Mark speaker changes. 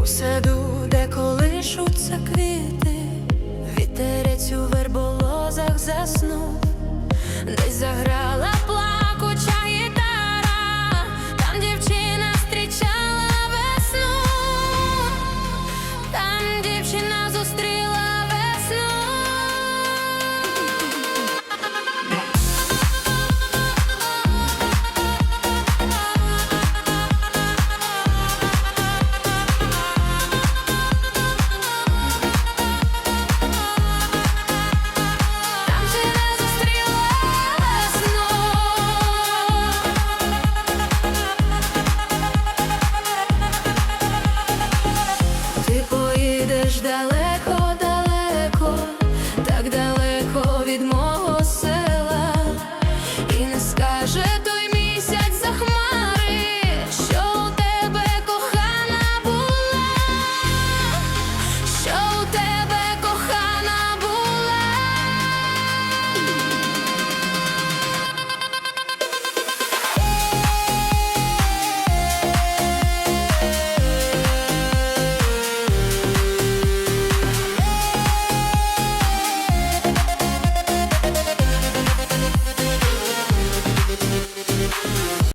Speaker 1: У саду, де колишуться квіти, вітерець у верболозах заснув, десь заграв. ж далеко, далеко, так далеко від мого села і не скажу.